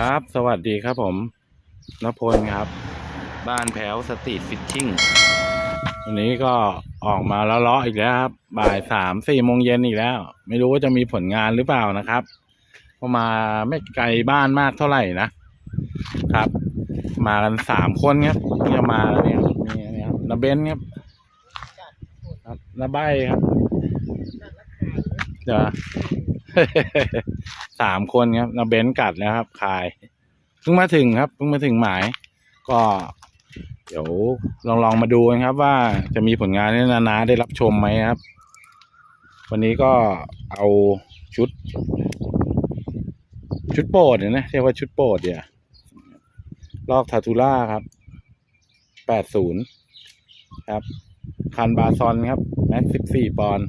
ครับ สวัสดีครับผมนพลครับ บ้านแพ้วสตรีทฟิชชิ่งวันนี้ก็ออกมาแล้วเลาะอีกแล้วครับ บ่ายสามสี่โมงเย็นอีกแล้ว ไม่รู้ว่าจะมีผลงานหรือเปล่านะครับก็มาไม่ไกลบ้านมากเท่าไหร่นะครับ มากันสามคนครับที่จะมาเนี่ยครับนี่นี่ครับนาเบนครับครับนาใบครับเดี๋ยว สามคนครับนาเบนกัดแล้วครับคายเพิ่งมาถึงครับเพิ่งมาถึงหมาย ก็ เดี๋ยวลองลองมาดูกันครับ ว่าจะมีผลงานให้นานาได้รับชมไหมครับ วันนี้ก็เอาชุด ชุดโปรดเนี่ยนะเรียกว่าชุดโปรดเดี๋ยวลอกทาทูล่าครับแปดศูนย์ครับ คันบาซอนครับ แม็กสิบสี่ปอนด์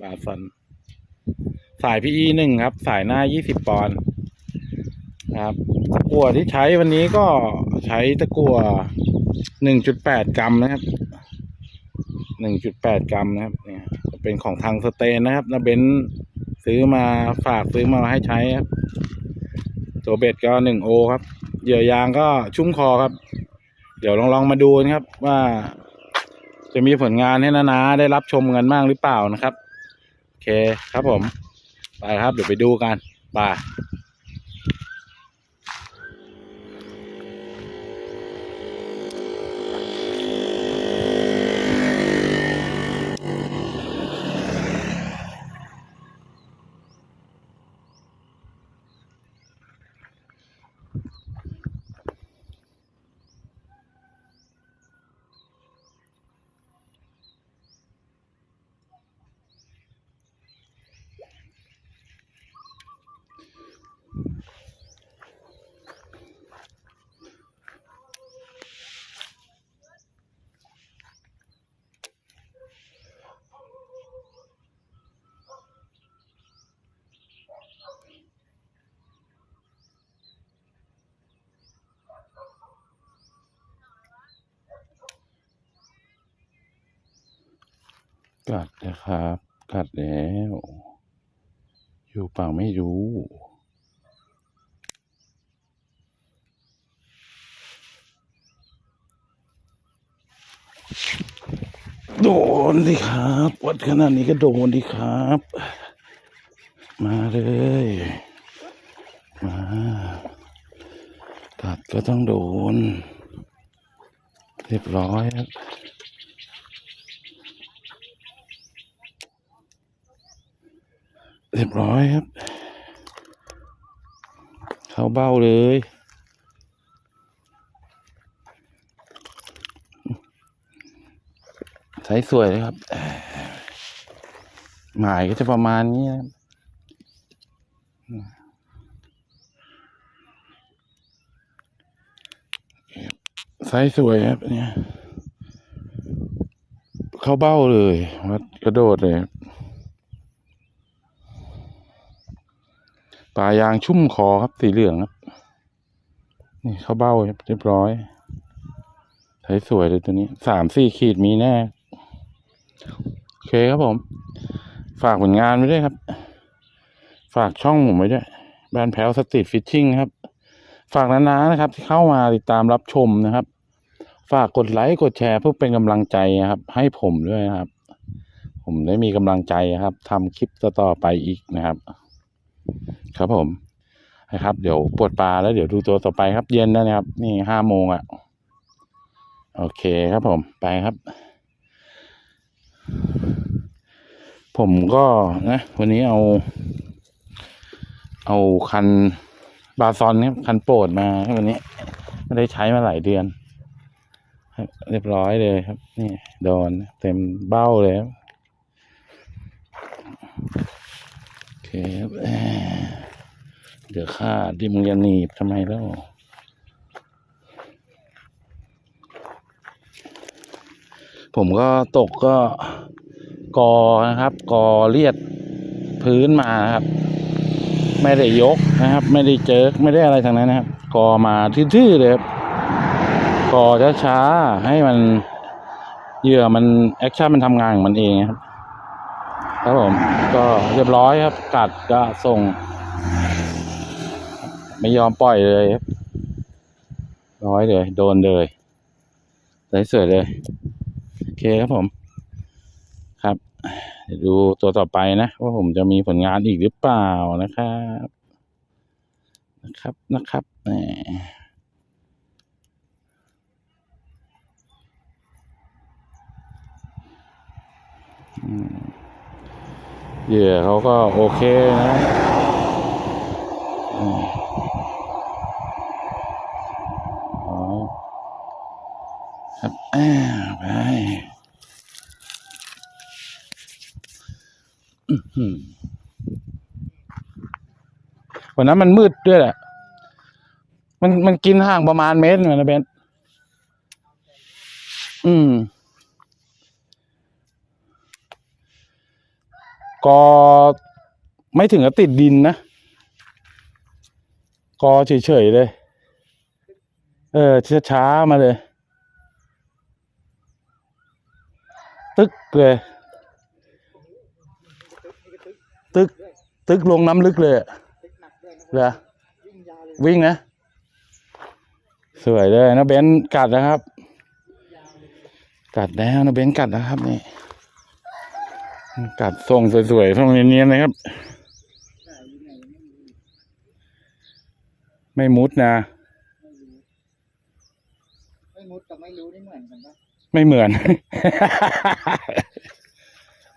บาซอน สาย PE หนึ่งครับ สายหน้า20ปอนด์ครับตะกั่วที่ใช้วันนี้ก็ใช้ตะกั่ว1.8กรัมนะครับ1.8กรัมนะครับเนี่ยเป็นของทางสเตนนะครับนะเบนซื้อมาฝากซื้อมาให้ใช้ครับ ตัวเบ็ดก็1โอครับ เหยื่อยางก็ชุ่มคอครับ เดี๋ยวลองลองมาดูนะครับ ว่า จะมีผลงานให้นานาได้รับชมกันบ้างหรือเปล่านะครับ โอเคครับผม ไปครับ เดี๋ยวไปดูกัน ไป กัดนะครับ กัดแล้ว อยู่เปล่าไม่รู้ โดนดิครับ วัดขนาดนี้ก็โดนดิครับ มาเลย มากัดก็ต้องโดน เรียบร้อยครับ เรียบร้อยครับ เข้าเบ้าเลย ใช้สวยเลยครับ หมายก็จะประมาณนี้นะครับไซส์สวยครับเนี่ย เข้าเบ้าเลยวัดกระโดดเลยครับ ปลายางชุ่มคอครับสีเหลืองครับ นี่เข้าเบ้าครับเรียบร้อยใช้สวยเลยตัวนี้สามสี่ขีดมีแน่ โอเคครับผม ฝากผลงานไว้ด้วยครับ ฝากช่องผมไว้ด้วยแบ้านแพ้วสตรีทฟิชชิ่งครับ ฝากนาๆนะครับ ที่เข้ามาติดตามรับชมนะครับ ฝากกดไลค์กดแชร์เพื่อเป็นกำลังใจนะครับ ให้ผมด้วยนะครับ ผมได้มีกำลังใจครับทำคลิปต่อๆไปอีกนะครับ ครับผมนะครับ เดี๋ยวปวดปลาแล้วเดี๋ยวดูตัวต่อไปครับ เย็นแล้วนะครับ นี่ห้าโมงอะ่ะ โอเคครับผมไปครับ ผมก็นะ วันนี้เอา เอาคันบาซอนครับคันโปรดมาครับวันนี้ไม่ได้ใช้มาหลายเดือนครับเรียบร้อยเลยครับ นี่โดนเต็มเบ้าเลยครับ ครับเอ่อดี๋ยวค่าดิมงจะหนีบทำไมแล้วผมก็ตกก็กอนะครับ กอเลียดพื้นมานะครับ ไม่ได้ยกนะครับ ไม่ได้เจิกไม่ได้อะไรทางนั้นนะครับ กอมาทื่อๆเลยครับกอช้าๆให้มันเหยื่อมันแอคชั่นมันทำงานของมันเองครับ ครับผมก็เรียบร้อยครับ กัดก็ส่ง ไม่ยอมปล่อยเลยครับ ร้อยเลย โดนเลยสวยๆเลย โอเคครับผม ครับเดี๋ยวดูตัวต่อไปนะ ว่าผมจะมีผลงานอีกหรือเปล่านะครับ นะครับนะครับแหมอืม เหยื่อเขาก็โอเคนะอ๋อครับอ่าไปอื้อหือวันนั้นมันมืดด้วยแหละ มันมันกินห่างประมาณเมตรหนึงนะเบนอืม ก็ไม่ถึงกับติดดินนะกอเฉยๆเลย เออช้าๆมาเลย ตึกเลย ตึก ตึกลงน้ำลึกเลยเหรอวิ่งนะ สวยเลยนะเบนซ์กัดนะครับ กัดแล้วนะเบนซ์กัดนะครับนี่ กัดทรงสวยๆทรงเนียนๆนะครับ ไม่มุดนะ ไม่มุดกับไม่รู้นี่เหมือนกันปะไม่เหมือน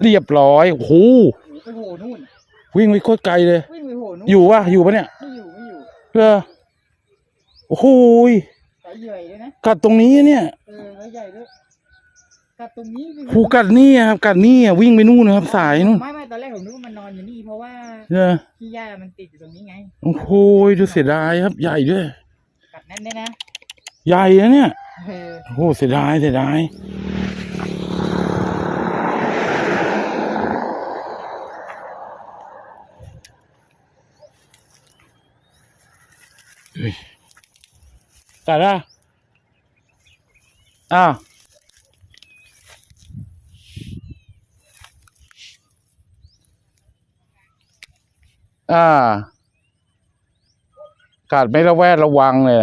เรียบร้อยโอ้โหหรือไปโหนู่น วิ่งไปโคตรไกลเลย วิ่งไปโหนู่น อยู่วะอยู่ปะเนี่ย ไม่อยู่ไม่อยู่เหรอโอ้โหยสายใหญ่เลยนะกัดตรงนี้เนี่ย เออสายใหญ่ด้วย กัดตรงนี้วิ่งผูกัดนี่อะครับกัดนี่อะวิ่งไปนู่นนะครับ สายนู่นไม่ไม่ตอนแรกผมนึกว่ามันนอนอยู่นี่เพราะว่าเออขี้หญ้ามันติดอยู่ตรงนี้ไง โอ้โหยดูเสียดายครับ ใหญ่ด้วย กัดแน่นเลยนะใหญ่นะเนี่ยเออโอ้โหเสียดายเสียดายเฮ้ยกัดอะอ้าว อ่า ขาดไม่ระแวดระวังเลย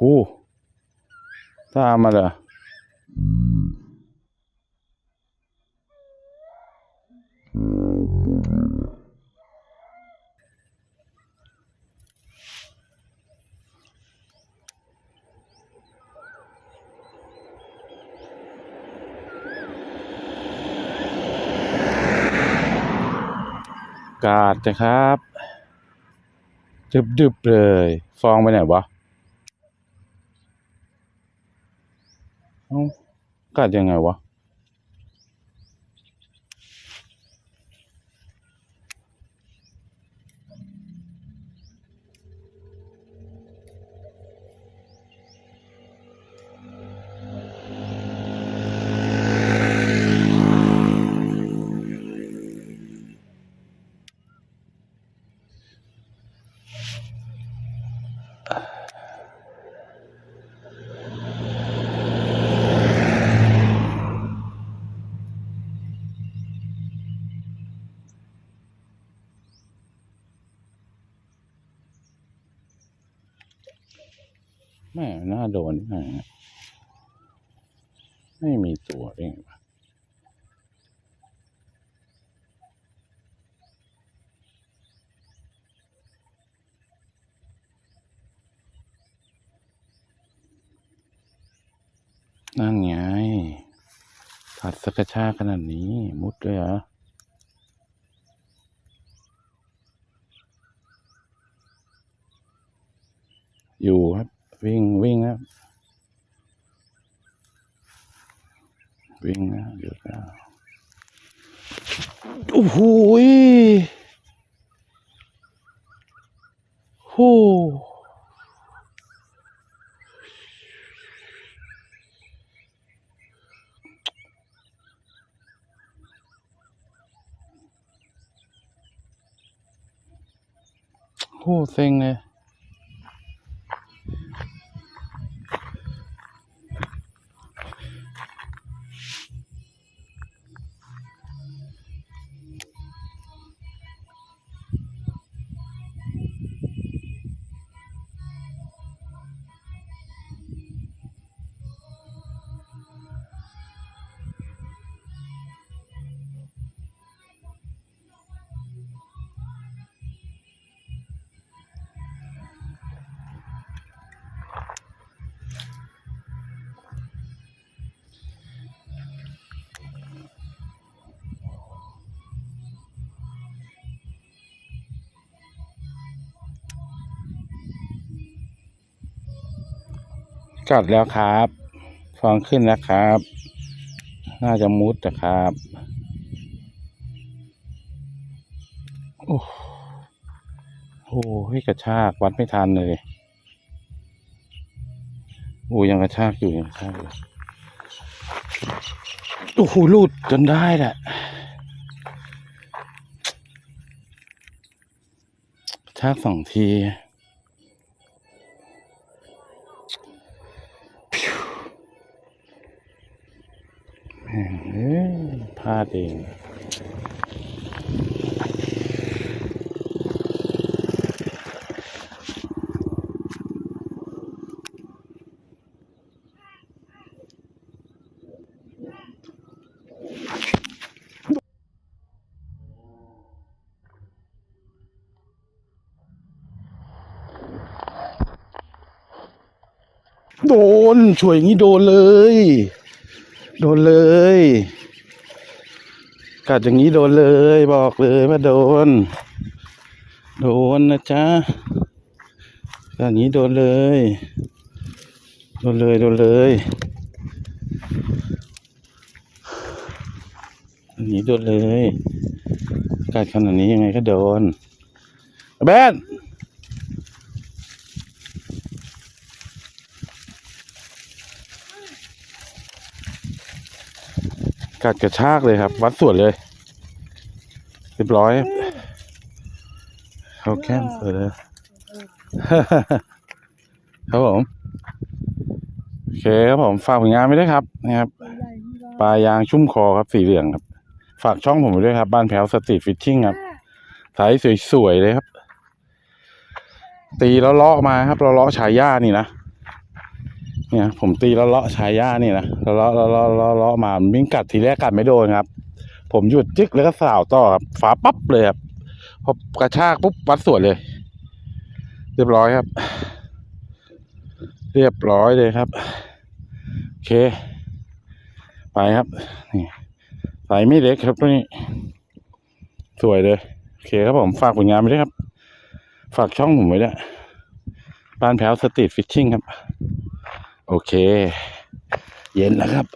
หตามมาเลยกาดนะครับ ดึบๆเลย ฟองไปไหนวะ เอ้ากัดยังไงวะ ม่น่าโดนที่ไหนะไม่มีตัวเองนั่นไงผัดสกกชาขนาดนี้ มุดเลยเหรออยู่ครับ วิ่งวิ่งครับวิ่งนะหยุดนะโอ้โหโอ้โหเซ็งเลย กัดแล้วครับ ฟองขึ้นแล้วครับ น่าจะมุดนะครับ โอ้โหโอ้กระชากวัดไม่ทันเลยโอ้ยังกระชากอยู่ยังกระชากอยู่โอ้โหลุดจนได้แหละกระชากสองที แม่งเอ้ยพลาดเองโดนช่วยอย่างนี้โดนเลย โดนเลย กัดอย่างนี้โดนเลย บอกเลยว่าโดน โดนนะจ๊ะกัดอย่างนี้โดนเลย โดนเลยโดนเลยอย่างนี้โดนเลยกัดขนาดนี้ยังไงก็โดนแบน กัดกระชากเลยครับ วัดส่วนเลยเรียบร้อยเขาแก้มสวยเลยครับผมโอเคครับผมฝากผลงานไว้ด้วยครับนะครับตัวใหญ่ที่ว่าปลายางชุ่มคอครับสีเหลืองครับ ฝากช่องผมไว้ด้วยครับ บ้านแพ้วสตรีทฟิชชิ่งครับสายสวยๆเลยครับ ตีแล้วเลาะมาครับเราเลาะชายย่านี่นะ เนี่ย ผมตีแล้วเลาะชายย่านี่นะแล้วเลาะเลาะเลาะเลาะมาวิ่งกัดทีแรกกัดไม่โดนครับ ผมหยุดจึ๊กแล้วก็สาวต่อครับฝาปั๊บเลยครับพอกระชากปุ๊บวัดส่วนเลย เรียบร้อยครับ เรียบร้อยเลยครับโอเค ไปครับนี่สายไม่เล็กครับตัวนี่สวยเลยโอเคครับผมฝากผลงานไว้ด้วยครับ ฝากช่องผมไว้ด้วยบ้านแพ้วสตรีทฟิชชิ่งครับ โอเค เย็นแล้วครับ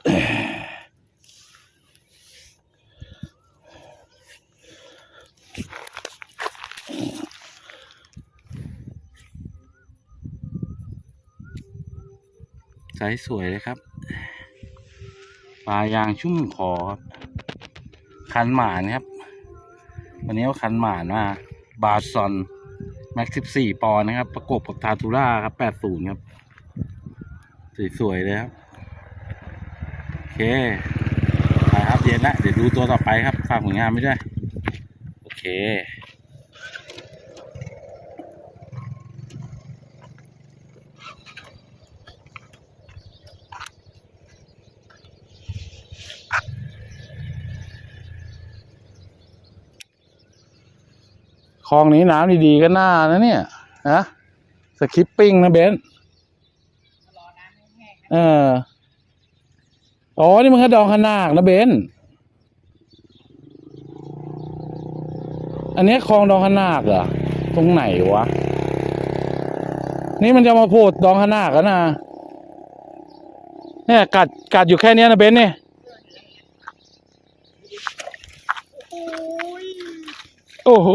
สายสวยเลยครับ ปลายางชุ่มคอครับ คันหมานครับ วันนี้เอาคันหมานมาบาซอน แม็กสิบสี่ปอนด์นะครับ ประกบกับทาทูล่าครับแปดศูนย์ครับ สวยๆเลยครับ โอเคไปครับเย็นละเดี๋ยวดูตัวต่อไปครับฝากผลงานไม่ได้โอเคคลองนี้น้ำดีๆก็น่านะเนี่ยนะสคริปปิ้งนะเบนซ์ รอน้ำแห้งๆนะ เอออ๋อนี่มันกระดองขนาคนะเบนซ์อันนี้คลองดองขนาคเหรอตรงไหนวะ นี่มันจะมาโผล่ดองขนาคแล้วนะเนี่ยกัดกัดอยู่แค่เนี้ยนะเบนซ์เนี่ยโอ้ยโอ้โห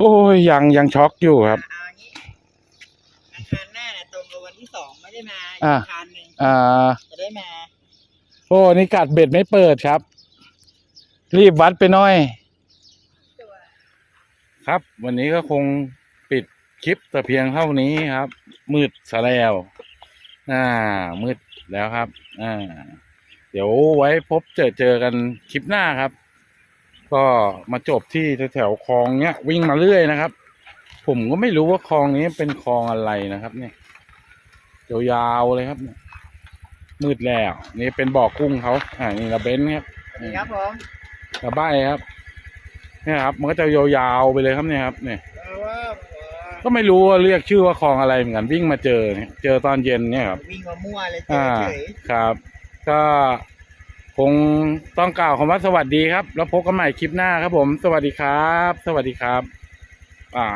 โอ้ยยังยังช็อกอยู่ครับเอาอย่างนี้อังคารหน้าเนี่ยตรงกับวันที่สองไม่ได้มาอะอังคารหนึ่งอ่า จะได้มาโอ้นี่กัดเบ็ดไม่เปิดครับ รีบวัดไปหน่อยตัวครับ วันนี้ก็คงปิดคลิปแต่เพียงเท่านี้ครับ มืดซะแล้วอ่า มืดแล้วครับ อ่า เดี๋ยวไว้พบเจอเจอกันคลิปหน้าครับ ก็มาจบที่แถวๆคลองเนี้ยวิ่งมาเรื่อยนะครับ ผมก็ไม่รู้ว่าคลองนี้เป็นคลองอะไรนะครับ เนี่ยยาวๆเลยครับเนี่ยมืดแล้ว นี่เป็นบ่อกุ้งเขาอ่านี่ระเบนซ์ครับนี่ครับผมกระใบครับเนี่ยครับ มันก็จะยาวๆไปเลยครับเนี่ยครับ เนี่ยเออว่าก็ไม่รู้ว่าเรียกชื่อว่าคลองอะไรเหมือนกันวิ่งมาเจอเนี่ยเจอตอนเย็นเนี่ยครับวิ่งมามั่วเลยเฉอ่ายครับ ก็ คงต้องกล่าวคำว่าสวัสดีครับ แล้วพบกันใหม่คลิปหน้าครับผม สวัสดีครับ สวัสดีครับ อ่า